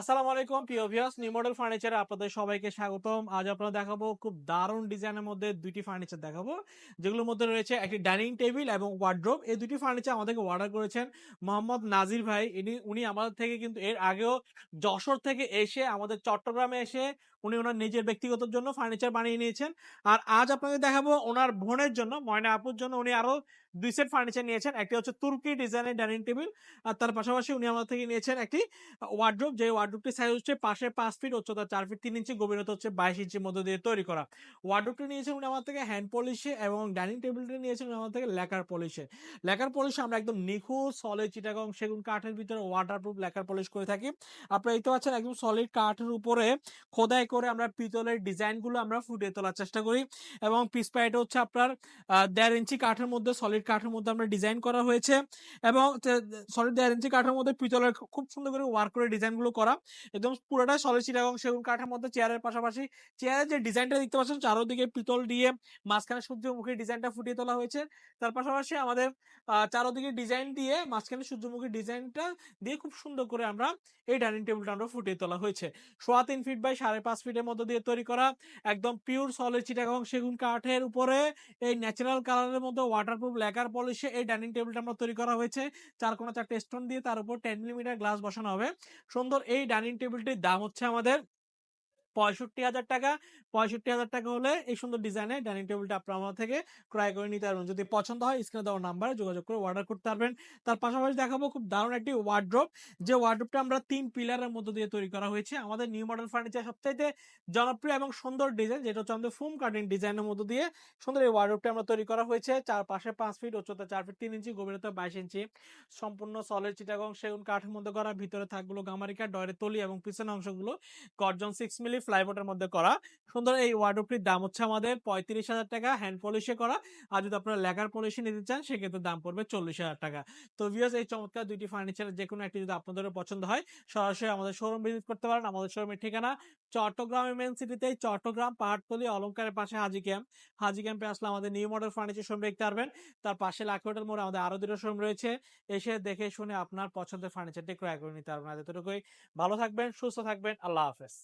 আসসালামু আলাইকুম, প্রিয় ভিউয়ার্স নিউ মডেল ফার্নিচারে আপনাদের সবাইকে স্বাগতম। আজ আপনারা দেখাবো খুব দারুণ ডিজাইনের মধ্যে দুইটি ফার্নিচার দেখাবো, যেগুলোর মধ্যে রয়েছে একটি ডাইনিং টেবিল এবং ওয়ার্ড্রোব এই দুটি ফার্নিচার আমাদেরকে অর্ডার করেছেন মোহাম্মদ নাজির ভাই। ইনি, উনি আমাদের থেকে কিন্তু এর আগেও যশোর থেকে এসে আমাদের চট্টগ্রামে এসে উনি ওনার নিজের ব্যক্তিগত জন্য ফার্নিচার বানিয়ে নিয়েছেন। আর আজ আপনাদের দেখাবো ওনার বোনের জন্য, ময়না আপুর জন্য উনি আরও দুই সেট ফার্নিচার নিয়েছেন। একটি হচ্ছে তুর্কি ডিজাইনের ডাইনিং টেবিল আর তার পাশাপাশি উনি আমাদের থেকে নিয়েছেন একটি ওয়ার্ড্রোব যে ওয়ার্ড্রোবটি সাইজ হচ্ছে পাশে পাঁচ ফিট উচ্চতা চার ফিট তিন ইঞ্চি গভীরতা হচ্ছে বাইশ ইঞ্চির মধ্যে দিয়ে তৈরি করা। ওয়ার্ড্রোবটি নিয়েছেন উনি আমার থেকে হ্যান্ড পলিশে এবং ডাইনিং টেবিলটি নিয়েছেন আমার থেকে লেকার পলিশে লেকার পলিশে আমরা একদম নিখুঁত সলিড চিটাগং সেগুন কাঠের ভিতরে ওয়াটারপ্রুফ লেকার পলিশ করে থাকি। আপনারা দেখতে পাচ্ছেন একদম সলিড কাঠের উপরে খোদাই করে আমরা পিতলের ডিজাইনগুলো আমরা ফুটিয়ে তোলার চেষ্টা করি এবং পিস পাইটা হচ্ছে আপনার দেড় ইঞ্চি কাঠের মধ্যে সলিড কাঠের মধ্যে আমরা ডিজাইন করা হয়েছে এবং সলিড দেড় ইঞ্চি কাঠের মধ্যে পিতলের খুব সুন্দর করে ওয়ার্ক করে ডিজাইনগুলো করা। একদম পুরোটা সলিড চিটাগং সেগুন কাঠের মধ্যে চেয়ারের পাশাপাশি চেয়ারের যে ডিজাইনটা দেখতে পাচ্ছেন, চারোদিকে পিতল দিয়ে মাঝখানে সূর্যমুখী ডিজাইনটা ফুটিয়ে তোলা হয়েছে। তার পাশাপাশি আমাদের চারোদিকে ডিজাইন দিয়ে মাঝখানে সূর্যমুখী ডিজাইনটা দিয়ে খুব সুন্দর করে আমরা এই ডাইনিং টেবিলটা আমরা ফুটিয়ে তোলা হয়েছে। সোয়া তিন ফিট বাই সাড়ে পাঁচ ফিটের মধ্যে দিয়ে তৈরি করা একদম পিওর সলিড চিটাগং সেগুন কাঠের উপরে এই ন্যাচারাল কালারের মধ্যে ওয়াটারপ্রুফ লেকার পলিশে এই ডাইনিং টেবিলটা আমরা তৈরি করা হয়েছে। চার কোনো চারটে স্টোন দিয়ে তার উপর টেন মিলিমিটার গ্লাস বসানো হবে। সুন্দর এই ডাইনিং টেবিলটির দাম হচ্ছে আমাদের পঁয়ষট্টি হাজার টাকা, পঁয়ষট্টি হাজার টাকা হলে এই সুন্দর ডিজাইনের ডাইনিং টেবিলটা আপনার আমার থেকে ক্রয় করে নিতে পারবেন। যদি পছন্দ হয় স্ক্রিনে দেওয়ার নাম্বারে যোগাযোগ করে অর্ডার করতে পারবেন। তার পাশাপাশি দেখাবো খুব দারুণ একটি ওয়ার্ড্রোপ যে ওয়ার্ড্রোপটা আমরা তিন পিলারের মধ্য দিয়ে তৈরি করা হয়েছে। আমাদের নিউ মডেল ফার্নিচার সবচাইতে জনপ্রিয় এবং সুন্দর ডিজাইন যেটা হচ্ছে আমাদের ফোম কাটিং ডিজাইনের মধ্য দিয়ে সুন্দর এই ওয়ার্ড্রোপটা আমরা তৈরি করা হয়েছে। চার পাশে পাঁচ ফিট উচ্চতা, চার ফিট তিন ইঞ্চি গভীরতা বাইশ ইঞ্চি সম্পূর্ণ সলিড চিটাগং সেগুন, কাঠের মধ্যে করা, ভিতরে থাকগুলো গামারিকা, ডয়ের তলি এবং পিছনের অংশগুলো, গর্জন সিক্স মিলি ফ্লাইবোর্ডের মধ্যে করা। সুন্দর এই ওয়ার্ডরোবটির দাম হচ্ছে আমাদের পঁয়ত্রিশ হাজার টাকা, হ্যান্ড পলিশে করা। আর যদি আপনারা লেকার পলিশে নিতে চান, সেক্ষেত্রে দাম পড়বে চল্লিশ হাজার টাকা। তো ভিউয়ার্স এই চমৎকার দুইটি ফার্নিচারের যে কোনো একটি যদি আপনাদেরও পছন্দ হয়, সরাসরি আমাদের শোরুম ভিজিট করতে পারেন। আমাদের শোরুমের ঠিকানা চট্টগ্রামের মেন সিটিতে চট্টগ্রাম পাহাড়তলি অলঙ্কারের পাশে হাজি ক্যাম্প হাজি ক্যাম্পে আসলে আমাদের নিউ মডেল ফার্নিচার শোরুম দেখতে পারবেন। তার পাশে লাখ হোটেল মোড়ে আমাদের আরও দুটো শোরুম রয়েছে। এসে দেখে শুনে আপনার পছন্দের ফার্নিচারটি ক্রয় করে নিতে পারবেন। এতটুকুই। ভালো থাকবেন, সুস্থ থাকবেন। আল্লাহ হাফেজ।